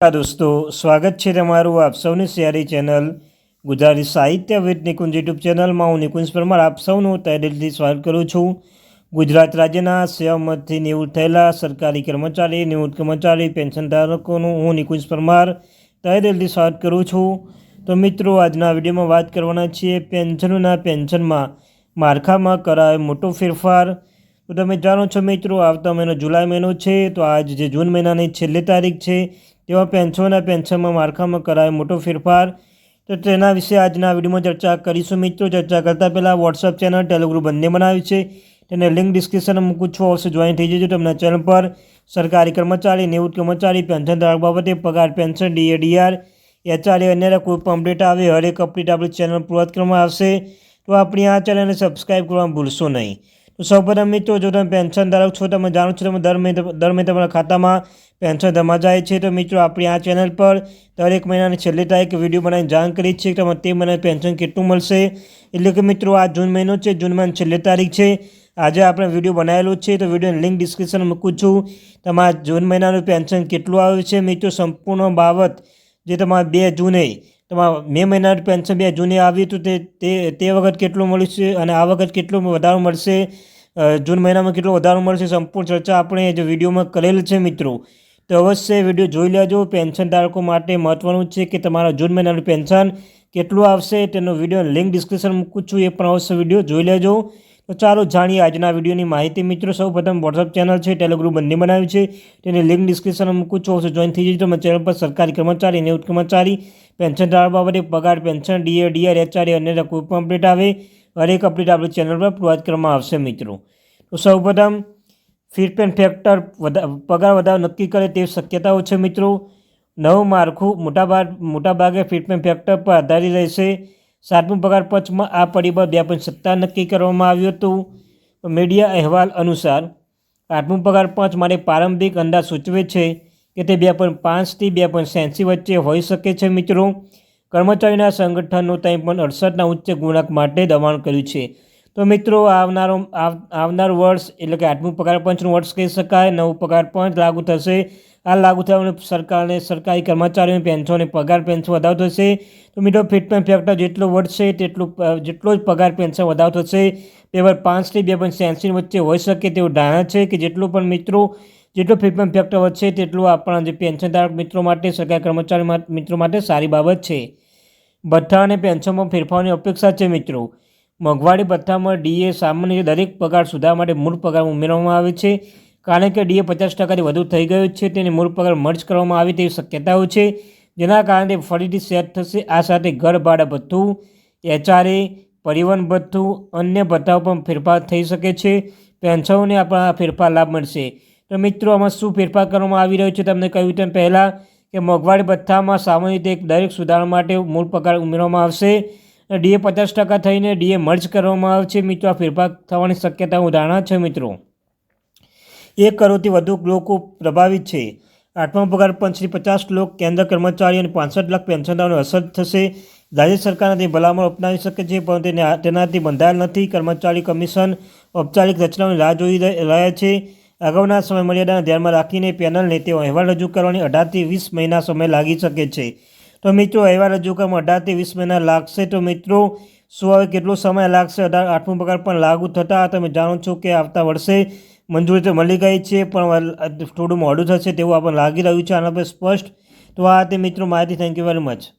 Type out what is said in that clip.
દોસ્તો, સ્વાગત છે તમારું આપ સૌની સિયારી ચેનલ ગુજરાતી સાહિત્ય વિદ નિકુંજ યુટ્યુબ ચેનલમાં. હું નિકુંજ પરમાર, આપ સૌનું તહેદિલથી સ્વાગત કરું છું. ગુજરાત રાજ્યના સેવામાંથી નિવૃત્ત થયેલા સરકારી કર્મચારી, નિવૃત્ત કર્મચારી પેન્શન ધારકોનું હું નિકુંજ પરમાર તહેદિલથી સ્વાગત કરું છું. તો મિત્રો, આજના વિડીયોમાં વાત કરવાના છીએ પેન્શનોના પેન્શનમાં માળખામાં કરાયો મોટો ફેરફાર. તો તમે જાણો છો મિત્રો, આવતા મહિનો જુલાઈ મહિનો છે, તો આજ જે જૂન મહિનાની છેલ્લી તારીખ છે તેવા પેન્શનના પેન્શનમાં માળખામાં કરાયો મોટો ફેરફાર. તો તેના વિશે આજના વિડીયોમાં ચર્ચા કરીશું. મિત્રો, ચર્ચા કરતાં પહેલાં વોટ્સઅપ ચેનલ ટેલિગ્રુપ બંને બનાવ્યું છે. તેને લિંક ડિસ્ક્રિપ્શનમાં મૂકું છું. અવશ્ય જોઈન થઈ જજો તમને ચેનલ પર. સરકારી કર્મચારી, નિવૃત્ત કર્મચારી, પેન્શન ધારક બાબતે પગાર, પેન્શન ડીએ ડીઆર એચઆરએ અન્ય કોઈ પણ અપડેટ આવે, હરેક અપડેટ આપણી ચેનલ પૂર્વત કરવામાં આવશે. તો આપણી આ ચેનલને સબસ્ક્રાઈબ કરવાનું ભૂલશો નહીં. તો સૌપ્રથમ મિત્રો, જો તમે પેન્શન ધારક છો, તમે જાણો છો તમે દર મહિને દર મહિને તમારા ખાતામાં પેન્શન જમા જાય છે. તો મિત્રો, આપણી આ ચેનલ પર દરેક મહિનાની છેલ્લી તારીખ વીડિયો બનાવીને જાણ કરી છે કે તમે તે મહિનાની પેન્શન કેટલું મળશે. એટલે કે મિત્રો, આ જૂન મહિનો છે, જૂન મહિનાની છેલ્લી તારીખ છે. આજે આપણે વીડિયો બનાવેલો છે, તો વિડીયોની લિંક ડિસ્ક્રિપ્શન મૂકું છું. તમારા જૂન મહિનાનું પેન્શન કેટલું આવ્યું છે? મિત્રો, સંપૂર્ણ બાબત જે તમારે બે જૂને તમારા મે મહિનાનું પેન્શન બે જૂને આવ્યું તે તે તે વખત કેટલું મળશે અને આ વખત કેટલું વધારો મળશે? જૂન મહિનામાં કેટલો વધારો મળશે? સંપૂર્ણ ચર્ચા આપણે જે વિડીયોમાં કરેલ છે મિત્રો. તો અવશ્ય વીડિયો જોઈ લેજો. પેન્શન ધારકો માટે મહત્ત્વનું છે કે તમારા જૂન મહિનાનું પેન્શન કેટલું આવશે તેનો વીડિયો લિંક ડિસ્ક્રિપ્શન મૂકું છું. એ પણ અવશ્ય વીડિયો જોઈ લેજો. તો ચાલો જાણીએ આજના વિડીયોની માહિતી. મિત્રો સૌ પ્રથમ વોટ્સઅપ ચેનલ છે. ટેલિગ્રુપ બંને બનાવ્યું છે. તેની લિંક ડિસ્ક્રિપ્શનમાં મૂકું છું. જોઈન થઈ જજો. તમે ચેનલ પર સરકારી કર્મચારી, નિવૃત્ત કર્મચારી પેન્શન ધારક બાબતે પગાર પેન્શન ડીએ ડીઆર એચઆરએ અન્ય કોઈપણ અપડેટ આવે, હરેક અપડેટ આપણી ચેનલ પર પ્રોવાઈડ કરવામાં આવશે મિત્રો. તો સૌપ્રથમ ફીડપેન ફેક્ટર પગાર વધારો નક્કી કરે તેવી શક્યતાઓ છે મિત્રો. નવું માળખું મોટાભાગ, મોટાભાગે ફીડપેન ફેક્ટર પર આધારિત રહેશે. સાતમું પગાર પંચમાં આ પરિબળ બે પોઈન્ટ સત્તા નક્કી કરવામાં આવ્યું હતું. મીડિયા અહેવાલ અનુસાર, આઠમું પગાર પંચ માટે પ્રારંભિક અંદાજ સૂચવે છે. કે તે બે પોઈન્ટ પાંચથી બે પોઈન્ટ એંસી વચ્ચે હોઈ શકે છે મિત્રો. કર્મચારીના સંગઠનનો ત્યાં પણ અડસઠના ઉચ્ચ ગુણાંક માટે દબાણ કર્યું છે. તો મિત્રો, આવનારો આવનાર વર્ષ એટલે કે આઠમું પગાર પંચનું વર્ષ કહી શકાય, નવું પગાર પંચ લાગુ થશે. આ લાગુ થવાને સરકારને, સરકારી કર્મચારીઓની પેન્શનને પગાર પેન્શન વધારો થશે. તો મિત્રો ફિટમેન્ટ ફેક્ટર જેટલો વધશે, તેટલું જેટલો જ પગાર પેન્શન વધારો થશે. હજાર પાંચથી બે પોઈન્ટ એંસી વચ્ચે હોઈ શકે તેવું ધારણા છે કે જેટલું પણ મિત્રો જેટલો ફિટમેન્ટ ફેક્ટર વધશે, તેટલું આપણા જે પેન્શનધારક મિત્રો માટે, સરકારી કર્મચારી મિત્રો માટે સારી બાબત છે. ભથ્થા અને પેન્શનમાં ફેરફારની અપેક્ષા છે મિત્રો. મોંઘવારી ભથ્થામાં ડીએ સામાન્ય દરેક પગાર સુધારવા માટે મૂળ પગાર ઉમેરવામાં આવે છે. કારણ કે ડીએ પચાસ ટકાથી વધુ થઈ ગયો છે, તેને મૂળ પગાર મર્જ કરવામાં આવે તેવી શક્યતાઓ છે. જેના કારણે ફરીથી સેટ થશે. આ સાથે ઘર, ભાડા ભથ્થું, એચઆરએ, પરિવહન ભથ્થું, અન્ય ભથ્થાઓ પણ ફેરફાર થઈ શકે છે. પેન્શનોને આપણા ફેરફાર લાભ મળશે. તો મિત્રો, આમાં શું ફેરફાર કરવામાં આવી રહ્યો છે? તમને કહ્યું તેમ પહેલાં કે મોંઘવારી ભથ્થામાં સામાન્ય રીતે દરેક સુધારણા માટે મૂળ પગાર ઉમેરવામાં આવશે. ડીએ પચાસ ટકા થઈને ડીએ મર્જ કરવામાં આવશે. મિત્રો, આ ફેરફાર થવાની શક્યતા ઉદાહરણ છે, મિત્રો. એક કરોડથી વધુ લોકો પ્રભાવિત છે. આઠમા પગાર પંચથી પચાસ લોક કેન્દ્ર કર્મચારી અને પાંસઠ લાખ પેન્શનદારોને અસર થશે. રાજ્ય સરકારના તે ભલામણ અપનાવી શકે છે પણ તેને તેનાથી બંધાયેલ નથી. કર્મચારી કમિશન ઔપચારિક રચનાઓની રાહ જોઈ રહ્યા છે. અગાઉના સમય મર્યાદાને ધ્યાનમાં રાખીને પેનલને તેઓ અહેવાલ રજૂ કરવાની અઢારથી વીસ મહિના સમય લાગી શકે છે. તો મિત્રો, અહેવાલ રજૂ કરવામાં અઢારથી વીસ મહિના લાગશે. તો મિત્રો, શું હવે કેટલો સમય લાગશે? અઢાર, આઠમું પગાર પણ લાગુ થતાં તમે જાણો છો કે આવતા વર્ષે મંજૂરી તો મળી ગઈ છે, પણ થોડું મોડું થશે તેવું આપણને લાગી રહ્યું છે. આના પર સ્પષ્ટ તો આ તે મિત્રો, માહિતી. Thank you very much